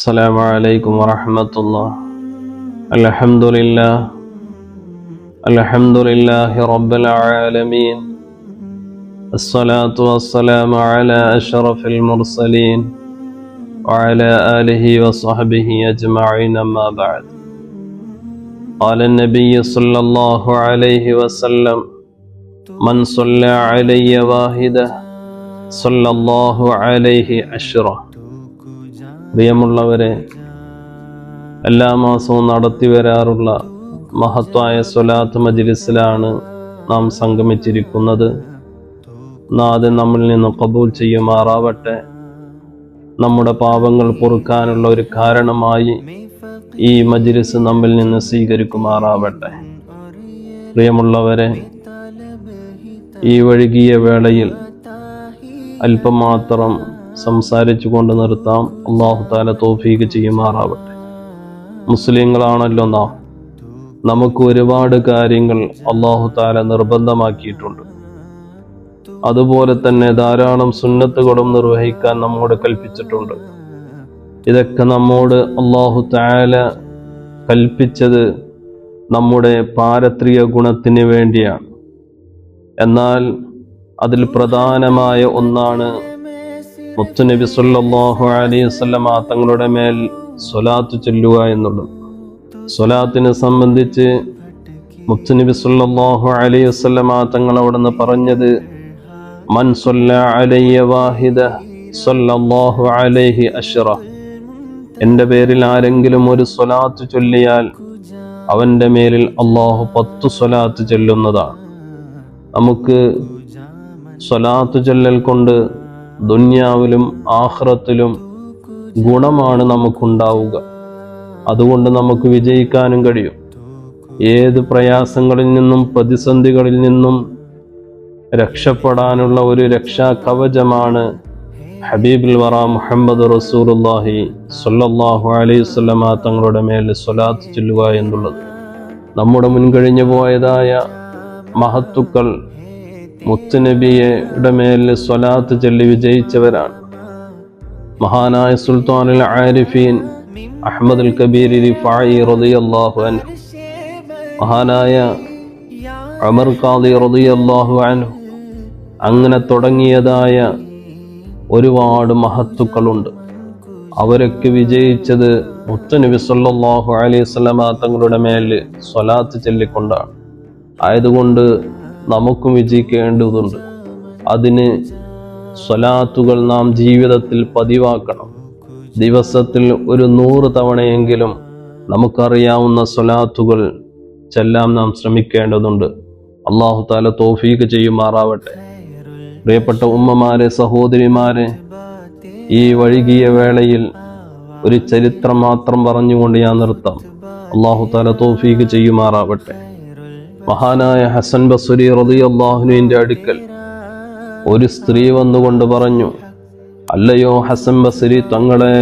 السلام عليكم ورحمة الله. الحمد لله. الحمد لله رب العالمين. الصلاة والسلام على أشرف المرسلين وعلى آله وصحبه أجمعين أما بعد. قال النبي صلى الله عليه وسلم من صلى علي واحدة صلى الله عليه عشرة. പ്രിയമുള്ളവരെ എല്ലാ മാസവും നടത്തി വരാറുള്ള മഹത്വായ സ്വലാത്ത് മജിലിസിലാണ് നാം സംഗമിച്ചിരിക്കുന്നത്. നാഥൻ നമ്മിൽ നിന്ന് കബൂൽ ചെയ്യുമാറാവട്ടെ. നമ്മുടെ പാപങ്ങൾ പൊറുക്കാനുള്ള ഒരു കാരണമായി ഈ മജിലിസ് നമ്മിൽ നിന്ന് സ്വീകരിക്കുമാറാവട്ടെ. പ്രിയമുള്ളവരെ ഈ വഴുകിയ വേളയിൽ അല്പം മാത്രം സംസാരിച്ചു കൊണ്ട് നിർത്താം. അള്ളാഹു താല തോഫീക്ക് ചെയ്യുമാറാവട്ടെ. മുസ്ലിങ്ങളാണല്ലോ നാം. നമുക്ക് ഒരുപാട് കാര്യങ്ങൾ അള്ളാഹു താല നിർബന്ധമാക്കിയിട്ടുണ്ട്. അതുപോലെ തന്നെ ധാരാളം സുന്നത്തുകളും നിർവഹിക്കാൻ നമ്മോട് കൽപ്പിച്ചിട്ടുണ്ട്. ഇതൊക്കെ നമ്മോട് അള്ളാഹു താല കൽപ്പിച്ചത് നമ്മുടെ പാരത്രിക ഗുണത്തിന് വേണ്ടിയാണ്. എന്നാൽ അതിൽ പ്രധാനമായ ഒന്നാണ് മുത്തുനബി അലൈഹി വസല്ലമ തങ്ങളുടെ മേൽ സ്വലാത്ത് ചൊല്ലുക എന്നുള്ളത്. സ്വലാത്തിനെ സംബന്ധിച്ച് മുത്തുനബി സല്ലല്ലാഹു അലൈഹി വസല്ലമ തങ്ങൾ അവിടുന്ന് പറഞ്ഞത് മൻ അലയ്യ വാഹിദ സല്ലല്ലാഹു അലൈഹി അഷ്റ എന്റെ പേരിൽ ആരെങ്കിലും ഒരു സ്വലാത്ത് ചൊല്ലിയാൽ അവന്റെ മേലിൽ അള്ളാഹു പത്തു സ്വലാത്ത് ചൊല്ലുന്നതാണ്. നമുക്ക് സ്വലാത്ത് ചൊല്ലൽ കൊണ്ട് ദുന്യാവിലും ആഹ്റത്തിലും ഗുണമാണ് നമുക്കുണ്ടാവുക. അതുകൊണ്ട് നമുക്ക് വിജയിക്കാനും കഴിയും. ഏത് പ്രയാസങ്ങളിൽ നിന്നും പ്രതിസന്ധികളിൽ നിന്നും രക്ഷപ്പെടാനുള്ള ഒരു രക്ഷാ കവചമാണ് ഹബീബുൽ വറ മുഹമ്മദ് റസൂലുല്ലാഹി സൊല്ലാഹു അലൈഹി വസല്ലമ തങ്ങളുടെ മേൽ സ്വലാത്ത് ചൊല്ലുക എന്നുള്ളത്. നമ്മുടെ മുൻകഴിഞ്ഞു പോയതായ മഹത്തുക്കൾ മുത്തുനബിയുടെ മേൽ സ്വലാത്ത് ചൊല്ലി വിജയിച്ചവരാണ്. മഹാനായ സുൽത്താനുൽ ആരിഫീൻ അഹമ്മദുൽ കബീർ റിഫായി റളിയല്ലാഹു അൻഹു. മഹാനായ അമർ ഖാദി റളിയല്ലാഹു അൻഹു. അങ്ങനെ തുടങ്ങിയതായ ഒരുപാട് മഹത്തുക്കളുണ്ട്. അവരൊക്കെ വിജയിച്ചത് മുത്തനബി സല്ലാഹു അലൈഹി വസല്ലമ തങ്ങളുടെ മേൽ സ്വലാത്ത് ചൊല്ലിക്കൊണ്ടാണ്. ആയതുകൊണ്ട് നമുക്കും വിജയിക്കേണ്ടതുണ്ട്. അതിന് സ്വലാത്തുകൾ നാം ജീവിതത്തിൽ പതിവാക്കണം. ദിവസത്തിൽ ഒരു നൂറ് തവണയെങ്കിലും നമുക്കറിയാവുന്ന സ്വലാത്തുകൾ ചെല്ലാം നാം ശ്രമിക്കേണ്ടതുണ്ട്. അള്ളാഹു താല തോഫീക്ക് ചെയ്യുമാറാവട്ടെ. പ്രിയപ്പെട്ട ഉമ്മമാരെ സഹോദരിമാരെ ഈ വഴുകിയ വേളയിൽ ഒരു ചരിത്രം മാത്രം പറഞ്ഞുകൊണ്ട് ഞാൻ നിർത്താം. അള്ളാഹു താല തോഫീക്ക് ചെയ്യുമാറാവട്ടെ. മഹാനായ ഹസൻ ബസുരി റളിയല്ലാഹുവിന്റെ അടുക്കൽ ഒരു സ്ത്രീ വന്നുകൊണ്ട് പറഞ്ഞു അല്ലയോ ഹസൻ ബസുരി തങ്ങളെ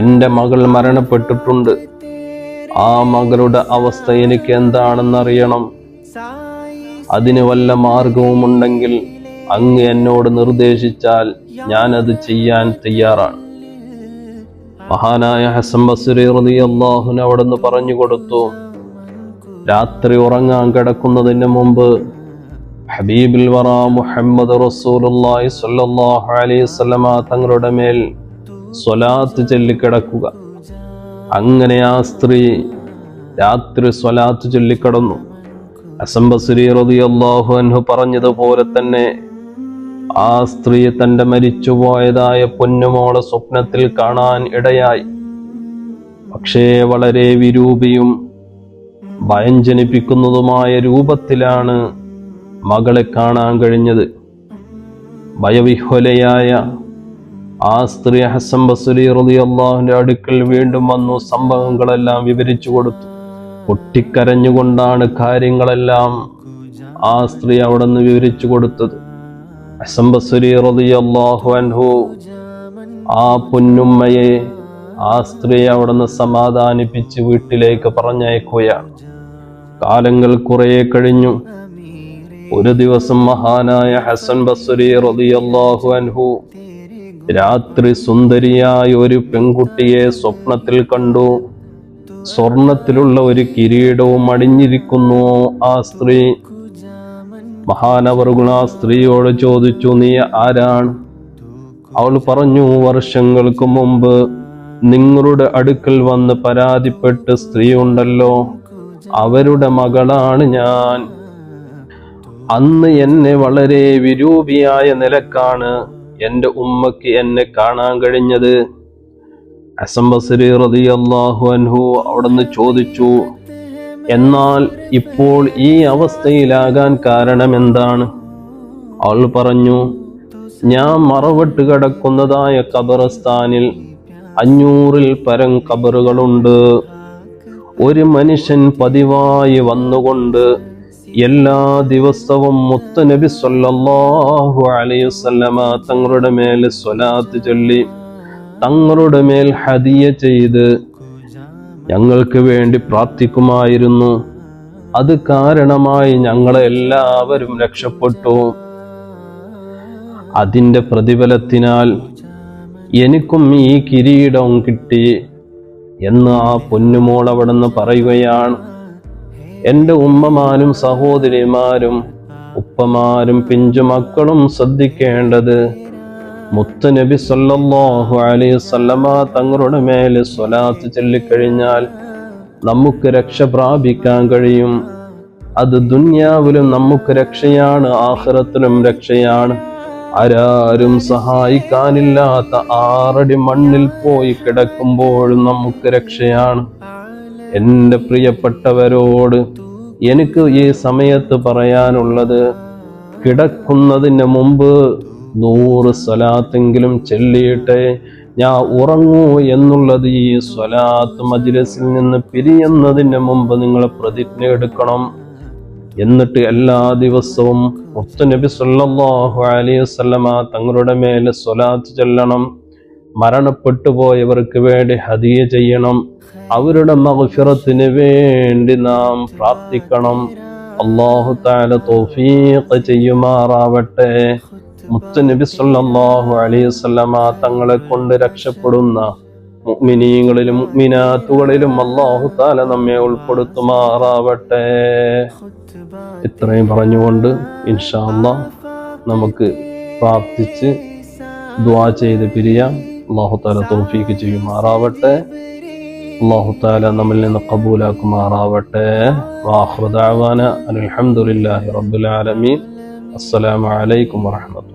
എന്റെ മകൾ മരണപ്പെട്ടിട്ടുണ്ട്. ആ മകളുടെ അവസ്ഥ എനിക്ക് എന്താണെന്നറിയണം. അതിന് വല്ല മാർഗവുമുണ്ടെങ്കിൽ അങ്ങ് എന്നോട് നിർദ്ദേശിച്ചാൽ ഞാനത് ചെയ്യാൻ തയ്യാറാണ്. മഹാനായ ഹസൻ ബസുരി റതിയല്ലാഹുൻ അവിടെ നിന്ന് പറഞ്ഞു കൊടുത്തു രാത്രി ഉറങ്ങാൻ കിടക്കുന്നതിന് മുമ്പ് ഹബീബിൽ വറ മുഹമ്മദ് റസൂലുള്ളാഹി അലൈഹി വസല്ലമ തങ്ങളുടെ മേൽ സ്വലാത്ത് ചൊല്ലിക്കിടക്കുക. അങ്ങനെ ആ സ്ത്രീ രാത്രി സ്വലാത്ത് ചൊല്ലിക്കിടന്നു. അസംബസുരി റളിയല്ലാഹു അൻഹു പറഞ്ഞതുപോലെ തന്നെ ആ സ്ത്രീ തന്റെ മരിച്ചുപോയതായ പൊന്നുമോളെ സ്വപ്നത്തിൽ കാണാൻ ഇടയായി. പക്ഷേ വളരെ വിരൂപിയും ഭയം ജനിപ്പിക്കുന്നതുമായ രൂപത്തിലാണ് മകളെ കാണാൻ കഴിഞ്ഞത്. ഭയവിഹ്വലയായ ആ സ്ത്രീ ഹസൻ ബസുലി റളിയല്ലാഹുവിന്റെ അടുക്കൽ വീണ്ടും വന്നു. സംഭവങ്ങളെല്ലാം വിവരിച്ചു കൊടുത്തു. പൊട്ടിക്കരഞ്ഞുകൊണ്ടാണ് കാര്യങ്ങളെല്ലാം ആ സ്ത്രീ അവിടെ നിന്ന് വിവരിച്ചു കൊടുത്തത്. ഹസൻ ബസുരി റളിയല്ലാഹു അൻഹു ആ പൊന്നുമ്മയെ ആ സ്ത്രീ അവിടുന്ന് സമാധാനിപ്പിച്ച് വീട്ടിലേക്ക് പറഞ്ഞയക്കുകയാണ്. കാലങ്ങൾ കുറെ കഴിഞ്ഞു. ഒരു ദിവസം മഹാനായ ഹസൻ ബസുരി റളിയല്ലാഹു അൻഹു രാത്രി സുന്ദരിയായ ഒരു പെൺകുട്ടിയെ സ്വപ്നത്തിൽ കണ്ടു. സ്വർണത്തിലുള്ള ഒരു കിരീടവും അണിഞ്ഞിരിക്കുന്നു ആ സ്ത്രീ. മഹാനവറുകൾ ആ സ്ത്രീയോട് ചോദിച്ചു നീ ആരാണ്? അവൾ പറഞ്ഞു വർഷങ്ങൾക്ക് മുമ്പ് നിങ്ങളുടെ അടുക്കൽ വന്ന് പരാതിപ്പെട്ട് സ്ത്രീ ഉണ്ടല്ലോ അവരുടെ മകളാണ് ഞാൻ. അന്ന് എന്നെ വളരെ വിരൂപിയായ നിലക്കാണ് എന്റെ ഉമ്മക്ക് എന്നെ കാണാൻ കഴിഞ്ഞത്. അസംബസരി അൻഹു അവിടുന്ന് ചോദിച്ചു എന്നാൽ ഇപ്പോൾ ഈ അവസ്ഥയിലാകാൻ കാരണം എന്താണ്? അവൾ പറഞ്ഞു ഞാൻ മറവിട്ട് കിടക്കുന്നതായ ഖബറസ്ഥാനിൽ അഞ്ഞൂറിൽ പരം കബറുകളുണ്ട്. ഒരു മനുഷ്യൻ പതിവായി വന്നുകൊണ്ട് എല്ലാ ദിവസവും മുത്തനബി സല്ലല്ലാഹു അലൈഹി വസല്ലമ തങ്ങളുടെ മേൽ സ്വലാത്ത് ചൊല്ലി തങ്ങളുടെ മേൽ ഹദിയ ചെയ്ത് ഞങ്ങൾക്ക് വേണ്ടി പ്രാർത്ഥിക്കുമായിരുന്നു. അത് കാരണമായി ഞങ്ങളെ എല്ലാവരും രക്ഷപ്പെട്ടു. അതിന്റെ പ്രതിഫലത്തിനാൽ എനിക്കും ഈ കിരീടം കിട്ടി എന്ന് ആ പൊന്നുമോൾ അവിടുന്ന് പറയുകയാണ്. എന്റെ ഉമ്മമാരും സഹോദരിമാരും ഉപ്പമാരും പിഞ്ചു മക്കളും ശ്രദ്ധിക്കേണ്ടത് മുത്തുനബി സല്ലല്ലാഹു അലൈഹി സല്ലമ തങ്ങളുടെ മേൽ സ്വലാത്ത് ചൊല്ലിക്കഴിഞ്ഞാൽ നമുക്ക് രക്ഷ പ്രാപിക്കാൻ കഴിയും. അത് ദുന്യാവിലും നമുക്ക് രക്ഷയാണ് ആഹ്റത്തിലും രക്ഷയാണ്. ആരാരും സഹായിക്കാനില്ലാത്ത ആറടി മണ്ണിൽ പോയി കിടക്കുമ്പോഴും നമുക്ക് രക്ഷയാണ്. എന്റെ പ്രിയപ്പെട്ടവരോട് എനിക്ക് ഈ സമയത്ത് പറയാനുള്ളത് കിടക്കുന്നതിന് മുമ്പ് നൂറ് സ്വലാത്തെങ്കിലും ചെല്ലിയിട്ട് ഞാൻ ഉറങ്ങൂ എന്നുള്ളത് ഈ സ്വലാത്ത് മജിലസിൽ നിന്ന് പിരിയുന്നതിന് മുമ്പ് നിങ്ങൾ പ്രതിജ്ഞ എടുക്കണം എന്നിട്ട് എല്ലാ ദിവസവും മുത്തുനബി സല്ലാഹു അലൈഹി വസല്ലമ തങ്ങളുടെ മേലെ സ്വലാത്ത് ചെല്ലണം. മരണപ്പെട്ടു പോയവർക്ക് വേണ്ടി ഹദിയ ചെയ്യണം. അവരുടെ മഗ്ഫിറത്തിന് വേണ്ടി നാം പ്രാർത്ഥിക്കണം. അള്ളാഹു താല തൗഫീഖ് ചെയ്യുമാറാവട്ടെ. മുത്തുനബി സല്ലാഹു അലൈഹി വസല്ലമ തങ്ങളെ കൊണ്ട് രക്ഷപ്പെടുന്ന മുഅ്മിനീങ്ങളിലും മിനാത്തുകളിലും അള്ളാഹു താല നമ്മെ ഉൾപ്പെടുത്തുമാറാവട്ടെ. ഇത്രയും പറഞ്ഞുകൊണ്ട് ഇൻഷാ അല്ലാഹ് നമുക്ക് പ്രാർത്ഥിച്ച് ദ്വാ ചെയ്ത് പിരിയാം. അള്ളാഹു താല തൗഫീഖ് ചെയ്യുമാറാവട്ടെ. അള്ളാഹു താല നമ്മിൽ നിന്ന് കബൂലാക്കുമാറാവട്ടെ വാഹൃദാവാന അലഹമുല്ലാഹി റബുലാലമീൻ ആലമീൻ. അസ്സലാമു അലൈക്കും വറഹ്മത്തുള്ളാഹി